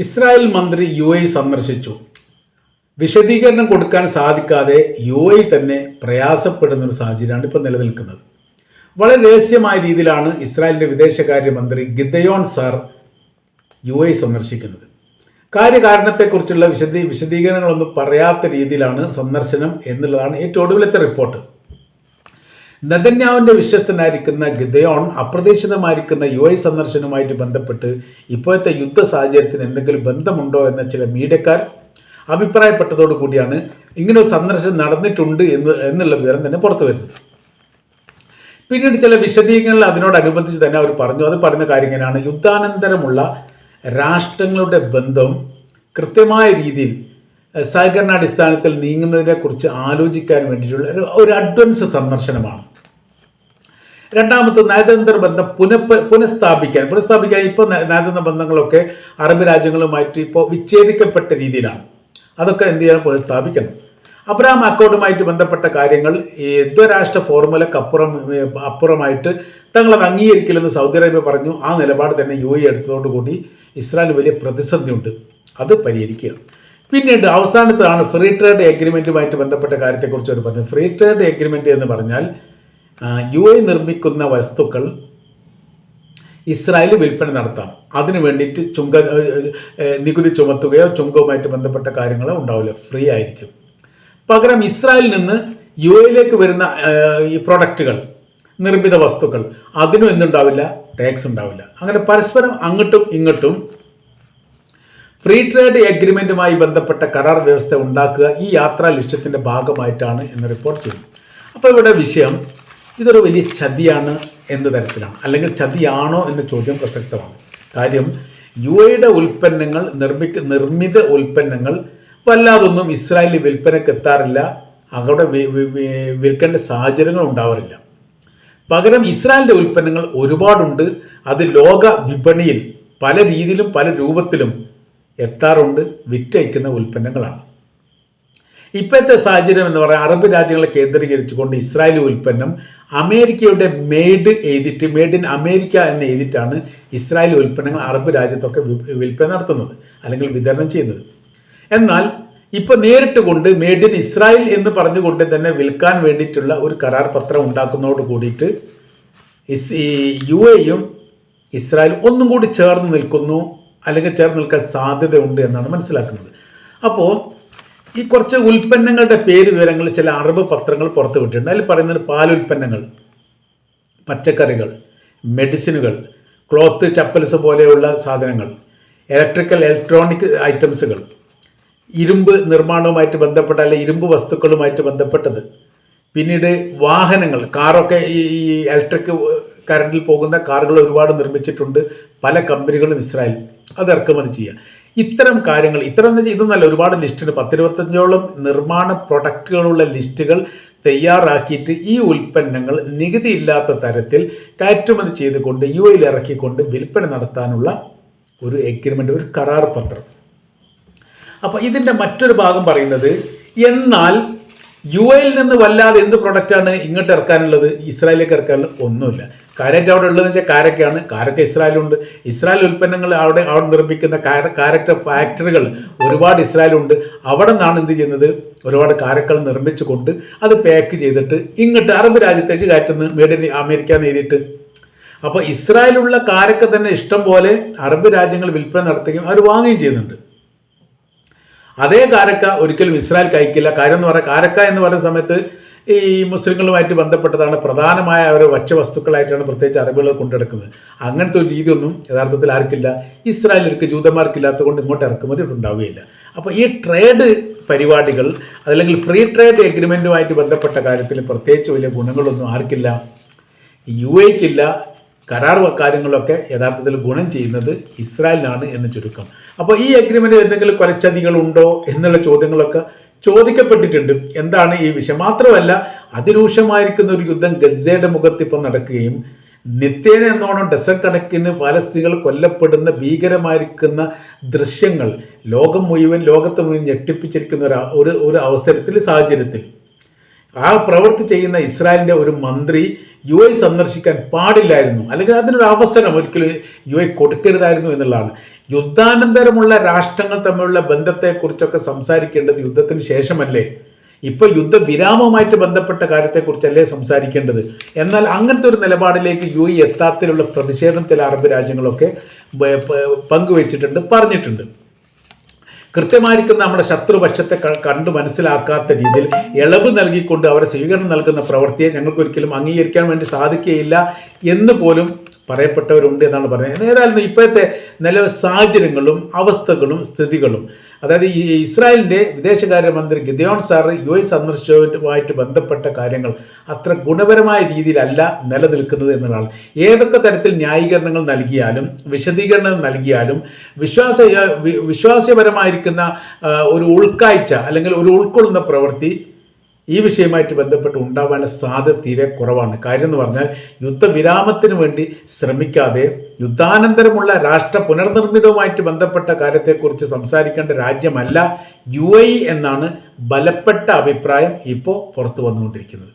Israel മന്ത്രി U A സന്ദർശിച്ചു. വിശദീകരണം കൊടുക്കാൻ സാധിക്കാതെ യു എ തന്നെ പ്രയാസപ്പെടുന്ന ഒരു സാഹചര്യമാണ് ഇപ്പോൾ നിലനിൽക്കുന്നത്. വളരെ രഹസ്യമായ രീതിയിലാണ് ഇസ്രായേലിന്റെ വിദേശകാര്യമന്ത്രി ഗിദയോൺ സാർ യു എ സന്ദർശിക്കുന്നത്. കാര്യകാരണത്തെക്കുറിച്ചുള്ള വിശദീ വിശദീകരണങ്ങളൊന്നും പറയാത്ത രീതിയിലാണ് സന്ദർശനം എന്നുള്ളതാണ് ഏറ്റവും ഒടുവിലത്തെ റിപ്പോർട്ട്. നെതന്യാവിന്റെ വിശ്വസ്തനായിരിക്കുന്ന ഗിദയോൺ അപ്രതീക്ഷിതമായിരിക്കുന്ന യു ഐ സന്ദർശനവുമായിട്ട് ബന്ധപ്പെട്ട് ഇപ്പോഴത്തെ യുദ്ധ സാഹചര്യത്തിന് എന്തെങ്കിലും ബന്ധമുണ്ടോ എന്ന ചില മീഡിയക്കാർ അഭിപ്രായപ്പെട്ടതോടു കൂടിയാണ് ഇങ്ങനെ ഒരു സന്ദർശനം നടന്നിട്ടുണ്ട് എന്ന് എന്നുള്ള വിവരം തന്നെ പുറത്തു വരുന്നത്. പിന്നീട് ചില വിശദീകരണങ്ങൾ അതിനോടനുബന്ധിച്ച് തന്നെ അവർ പറഞ്ഞു. അത് പറയുന്ന കാര്യം ഇങ്ങനെയാണ്. യുദ്ധാനന്തരമുള്ള രാഷ്ട്രങ്ങളുടെ ബന്ധം കൃത്യമായ രീതിയിൽ സഹകരണാടിസ്ഥാനത്തിൽ നീങ്ങുന്നതിനെക്കുറിച്ച് ആലോചിക്കാൻ വേണ്ടിയിട്ടുള്ള ഒരു അഡ്വാൻസ് സന്ദർശനമാണ്. രണ്ടാമത്തെ നയതന്ത്ര ബന്ധം പുനഃ പുനഃസ്ഥാപിക്കാൻ. പുനഃസ്ഥാപിക്കാൻ ഇപ്പോൾ നയതന്ത്ര ബന്ധങ്ങളൊക്കെ അറബ് രാജ്യങ്ങളുമായിട്ട് ഇപ്പോൾ വിച്ഛേദിക്കപ്പെട്ട രീതിയിലാണ്. അതൊക്കെ എന്ത് ചെയ്യണം? പുനഃസ്ഥാപിക്കണം. അബ്രഹാം അക്കൗണ്ടുമായിട്ട് ബന്ധപ്പെട്ട കാര്യങ്ങൾ ഈ ദ്വരാഷ്ട്ര ഫോർമുലക്ക് അപ്പുറം ഏ, അപ്പുറമായിട്ട് തങ്ങളത് അംഗീകരിക്കില്ലെന്ന് സൗദി അറേബ്യ പറഞ്ഞു. ആ നിലപാട് തന്നെ യു എ എടുത്തതോടുകൂടി ഇസ്രായേൽ വലിയ പ്രതിസന്ധിയുണ്ട്. അത് പരിഹരിക്കുക പിന്നീട് അവസാനത്താണ് ഫ്രീ ട്രേഡ് എഗ്രിമെന്റുമായിട്ട് ബന്ധപ്പെട്ട കാര്യത്തെക്കുറിച്ച് അവർ പറഞ്ഞത്. ഫ്രീ ട്രേഡ് എഗ്രിമെന്റ് എന്ന് പറഞ്ഞാൽ യു എ നിർമ്മിക്കുന്ന വസ്തുക്കൾ ഇസ്രായേൽ വിൽപ്പന നടത്താം. അതിനു വേണ്ടിയിട്ട് ചുങ്ക നികുതി ചുമത്തുകയോ ചുങ്കവുമായിട്ട് ബന്ധപ്പെട്ട കാര്യങ്ങളോ ഉണ്ടാവില്ല. ഫ്രീ ആയിരിക്കും. പകരം ഇസ്രായേലിൽ നിന്ന് യു എയിലേക്ക് വരുന്ന ഈ പ്രൊഡക്റ്റുകൾ നിർമ്മിത വസ്തുക്കൾ അതിനും എന്തുണ്ടാവില്ല? ടാക്സ് ഉണ്ടാവില്ല. അങ്ങനെ പരസ്പരം അങ്ങോട്ടും ഇങ്ങോട്ടും ഫ്രീ ട്രേഡ് എഗ്രിമെന്റുമായി ബന്ധപ്പെട്ട കരാർ വ്യവസ്ഥ ഉണ്ടാക്കുക ഈ യാത്രാ ലക്ഷ്യത്തിന്റെ ഭാഗമായിട്ടാണ് എന്ന് റിപ്പോർട്ട് ചെയ്യുന്നു. അപ്പോൾ ഇവിടെ വിഷയം ഇതൊരു വലിയ ചതിയാണ് എന്ന തരത്തിലാണ്. അല്ലെങ്കിൽ ചതിയാണോ എന്ന ചോദ്യം പ്രസക്തമാണ്. കാര്യം യു എയുടെ ഉൽപ്പന്നങ്ങൾ നിർമ്മിക്ക നിർമ്മിത ഉൽപ്പന്നങ്ങൾ വല്ലാതൊന്നും ഇസ്രായേലിൽ വിൽപ്പനക്ക് എത്താറില്ല. അവിടെ വിൽക്കേണ്ട സാഹചര്യങ്ങൾ ഉണ്ടാവാറില്ല. പകരം ഇസ്രായേലിന്റെ ഉൽപ്പന്നങ്ങൾ ഒരുപാടുണ്ട്. അത് ലോക വിപണിയിൽ പല രീതിയിലും പല രൂപത്തിലും എത്താറുണ്ട് വിറ്റയക്കുന്ന ഉൽപ്പന്നങ്ങളാണ്. ഇപ്പോഴത്തെ സാഹചര്യം എന്ന് പറയുന്നത് അറബ് രാജ്യങ്ങളെ കേന്ദ്രീകരിച്ചുകൊണ്ട് ഇസ്രായേലി ഉൽപ്പന്നം അമേരിക്കയുടെ മെയ്ഡ് എഴുതിയിട്ട് മെയ്ഡ് ഇൻ അമേരിക്ക എന്ന് എഴുതിയിട്ടാണ് ഇസ്രായേൽ ഉൽപ്പന്നങ്ങൾ അറബ് രാജ്യത്തൊക്കെ വിൽപ്പന നടത്തുന്നത് അല്ലെങ്കിൽ വിതരണം ചെയ്യുന്നത്. എന്നാൽ ഇപ്പോൾ നേരിട്ട് കൊണ്ട് മെയ്ഡ് ഇൻ ഇസ്രായേൽ എന്ന് പറഞ്ഞുകൊണ്ട് തന്നെ വിൽക്കാൻ വേണ്ടിയിട്ടുള്ള ഒരു കരാർ പത്രം ഉണ്ടാക്കുന്നതോട് കൂടിയിട്ട് ഇസ് യു എയും ഇസ്രായേൽ ഒന്നും കൂടി ചേർന്ന് നിൽക്കുന്നു അല്ലെങ്കിൽ ചേർന്ന് നിൽക്കാൻ സാധ്യതയുണ്ട് എന്നാണ് മനസ്സിലാക്കുന്നത്. അപ്പോൾ ഈ കുറച്ച് ഉൽപ്പന്നങ്ങളുടെ പേര് വിവരങ്ങൾ ചില അറബ് പത്രങ്ങൾ പുറത്തു വിട്ടിട്ടുണ്ട്. അതിൽ പറയുന്നത് പാൽ ഉൽപ്പന്നങ്ങൾ പച്ചക്കറികൾ മെഡിസിനുകൾ ക്ലോത്ത് ചപ്പൽസ് പോലെയുള്ള സാധനങ്ങൾ ഇലക്ട്രിക്കൽ ഇലക്ട്രോണിക് ഐറ്റംസുകൾ ഇരുമ്പ് നിർമ്മാണവുമായിട്ട് ബന്ധപ്പെട്ട അല്ലെ ഇരുമ്പ് വസ്തുക്കളുമായിട്ട് ബന്ധപ്പെട്ടത്. പിന്നീട് വാഹനങ്ങൾ കാറൊക്കെ ഈ ഇലക്ട്രിക് കറണ്ടിൽ പോകുന്ന കാറുകൾ ഒരുപാട് നിർമ്മിച്ചിട്ടുണ്ട് പല കമ്പനികളും ഇസ്രായേൽ അത് ഇറക്കുമതി ചെയ്യുക. ഇത്തരം കാര്യങ്ങൾ ഇത്തരം എന്ന് വെച്ചാൽ ഇതൊന്നല്ല ഒരുപാട് ലിസ്റ്റുണ്ട് പത്തിരുപത്തഞ്ചോളം നിർമ്മാണ പ്രൊഡക്റ്റുകളുള്ള ലിസ്റ്റുകൾ തയ്യാറാക്കിയിട്ട് ഈ ഉൽപ്പന്നങ്ങൾ നികുതി ഇല്ലാത്ത തരത്തിൽ കയറ്റുമതി ചെയ്തുകൊണ്ട് യു എയിൽ ഇറക്കിക്കൊണ്ട് വിൽപ്പന നടത്താനുള്ള ഒരു എഗ്രിമെന്റ് ഒരു കരാർ പത്രം. അപ്പോൾ ഇതിന്റെ മറ്റൊരു ഭാഗം പറയുന്നത് എന്നാൽ യു എയിൽ നിന്ന് വല്ലാതെ എന്ത് പ്രൊഡക്റ്റാണ് ഇങ്ങോട്ട് ഇറക്കാനുള്ളത്? ഇസ്രായേലിലേക്ക് ഇറക്കാനുള്ളത് ഒന്നുമില്ല. കാരറ്റ് അവിടെ ഉള്ളതെന്ന് വെച്ചാൽ കാരക്കാണ്. കാരക്ക ഇസ്രായേലുണ്ട് ഇസ്രായേൽ ഉൽപ്പന്നങ്ങൾ അവിടെ അവിടെ നിർമ്മിക്കുന്ന കാര കാരക്ക ഫാക്ടറികൾ ഒരുപാട് ഇസ്രായേലുണ്ട് അവിടെ നിന്നാണ് എന്ത് ചെയ്യുന്നത്? ഒരുപാട് കാരക്കൾ നിർമ്മിച്ചുകൊണ്ട് അത് പാക്ക് ചെയ്തിട്ട് ഇങ്ങോട്ട് അറബ് രാജ്യത്തേക്ക് കയറ്റുന്നു മേഡ് ഇൻ അമേരിക്ക എന്ന് എഴുതിയിട്ട്. അപ്പോൾ ഇസ്രായേലുള്ള കാരക്ക തന്നെ ഇഷ്ടം പോലെ അറബ് രാജ്യങ്ങൾ വിൽപ്പന നടത്തുകയും അവർ വാങ്ങുകയും ചെയ്യുന്നുണ്ട്. അതേ കാരക്ക ഒരിക്കലും ഇസ്രായേൽ കഴിക്കില്ല. കാര്യം എന്ന് പറയാം കാരക്ക എന്ന് പറയുന്ന സമയത്ത് ഈ മുസ്ലിങ്ങളുമായിട്ട് ബന്ധപ്പെട്ടതാണ്. പ്രധാനമായ ഒരു ഭക്ഷ്യവസ്തുക്കളായിട്ടാണ് പ്രത്യേകിച്ച് അറബികൾ കൊണ്ടെടുക്കുന്നത്. അങ്ങനത്തെ ഒരു രീതിയൊന്നും യഥാർത്ഥത്തിൽ ആർക്കില്ല. ഇസ്രായേലിർക്ക് ജൂതന്മാർക്കില്ലാത്തത് കൊണ്ട് ഇങ്ങോട്ട് ഇറക്കുമതി ഉണ്ടാവുകയില്ല. അപ്പോൾ ഈ ട്രേഡ് പരിപാടികൾ അതല്ലെങ്കിൽ ഫ്രീ ട്രേഡ് എഗ്രിമെന്റുമായിട്ട് ബന്ധപ്പെട്ട കാര്യത്തിൽ പ്രത്യേകിച്ച് വലിയ ഗുണങ്ങളൊന്നും ആർക്കില്ല. യു എക്കില്ല കരാർ കാര്യങ്ങളൊക്കെ യഥാർത്ഥത്തിൽ ഗുണം ചെയ്യുന്നത് ഇസ്രായേലിനാണ് എന്ന് ചുരുക്കം. അപ്പോൾ ഈ അഗ്രിമെന്റിൽ എന്തെങ്കിലും കൊലച്ചതികളുണ്ടോ എന്നുള്ള ചോദ്യങ്ങളൊക്കെ ചോദിക്കപ്പെട്ടിട്ടുണ്ട്. എന്താണ് ഈ വിഷയം? മാത്രമല്ല അതിരൂക്ഷമായിരിക്കുന്ന ഒരു യുദ്ധം ഗസയുടെ മുഖത്ത് ഇപ്പം നടക്കുകയും നിത്യേന എന്നോണം ഡസൻ കണക്കിന് ഫലസ്തീകൾ കൊല്ലപ്പെടുന്ന ഭീകരമായിരിക്കുന്ന ദൃശ്യങ്ങൾ ലോകം മുഴുവൻ ലോകത്ത് മുഴുവൻ ഞെട്ടിപ്പിച്ചിരിക്കുന്ന ഒരു ഒരു ഒരു അവസരത്തിൽ സാഹചര്യത്തിൽ ആ പ്രവൃത്തി ചെയ്യുന്ന ഇസ്രായേലിന്റെ ഒരു മന്ത്രി യു എ സന്ദർശിക്കാൻ പാടില്ലായിരുന്നു. അല്ലെങ്കിൽ അതിനൊരു അവസരം ഒരിക്കലും യു എ കൊടുക്കരുതായിരുന്നു എന്നുള്ളതാണ്. യുദ്ധാനന്തരമുള്ള രാഷ്ട്രങ്ങൾ തമ്മിലുള്ള ബന്ധത്തെക്കുറിച്ചൊക്കെ സംസാരിക്കേണ്ടത് യുദ്ധത്തിന് ശേഷമല്ലേ? ഇപ്പൊ യുദ്ധവിരാമവുമായിട്ട് ബന്ധപ്പെട്ട കാര്യത്തെക്കുറിച്ചല്ലേ സംസാരിക്കേണ്ടത്? എന്നാൽ അങ്ങനത്തെ ഒരു നിലപാടിലേക്ക് യു എ എത്താത്തിലുള്ള പ്രതിഷേധം ചില അറബ് രാജ്യങ്ങളൊക്കെ പങ്കുവച്ചിട്ടുണ്ട് പറഞ്ഞിട്ടുണ്ട്. കൃത്യമായിരിക്കും നമ്മുടെ ശത്രുപക്ഷത്തെ കണ്ടു മനസ്സിലാക്കാത്ത രീതിയിൽ ഇളവ് നൽകിക്കൊണ്ട് അവരെ സ്വീകരണം നൽകുന്ന പ്രവൃത്തിയെ ഞങ്ങൾക്ക് ഒരിക്കലും അംഗീകരിക്കാൻ വേണ്ടി സാധിക്കുകയില്ല എന്ന് പോലും പറയപ്പെട്ടവരുണ്ട് എന്നാണ് പറയുന്നത്. ഏതായാലും ഇപ്പോഴത്തെ നില സാഹചര്യങ്ങളും അവസ്ഥകളും സ്ഥിതികളും അതായത് ഈ ഇസ്രായേലിന്റെ വിദേശകാര്യമന്ത്രി ഗിദയോൺ സാർ യു എസ് സന്ദർശനവുമായിട്ട് ബന്ധപ്പെട്ട കാര്യങ്ങൾ അത്ര ഗുണപരമായ രീതിയിലല്ല നിലനിൽക്കുന്നത് എന്നതാണ് ഏതൊക്കെ തരത്തിൽ ന്യായീകരണങ്ങൾ നൽകിയാലും വിശദീകരണങ്ങൾ നൽകിയാലും വിശ്വാസ വിശ്വാസ്യപരമായിരിക്കുന്ന ഒരു ഉൾക്കാഴ്ച അല്ലെങ്കിൽ ഒരു ഉൾക്കൊള്ളുന്ന പ്രവൃത്തി ഈ വിഷയമായിട്ട് ബന്ധപ്പെട്ട് ഉണ്ടാവാനുള്ള സാധ്യത തീരെ കുറവാണ്. കാര്യം എന്ന് പറഞ്ഞാൽ യുദ്ധവിരാമത്തിന് വേണ്ടി ശ്രമിക്കാതെ യുദ്ധാനന്തരമുള്ള രാഷ്ട്ര പുനർനിർമ്മിതവുമായിട്ട് ബന്ധപ്പെട്ട കാര്യത്തെക്കുറിച്ച് സംസാരിക്കേണ്ട രാജ്യമല്ല യു എന്നാണ് ബലപ്പെട്ട അഭിപ്രായം ഇപ്പോൾ പുറത്തു വന്നുകൊണ്ടിരിക്കുന്നത്.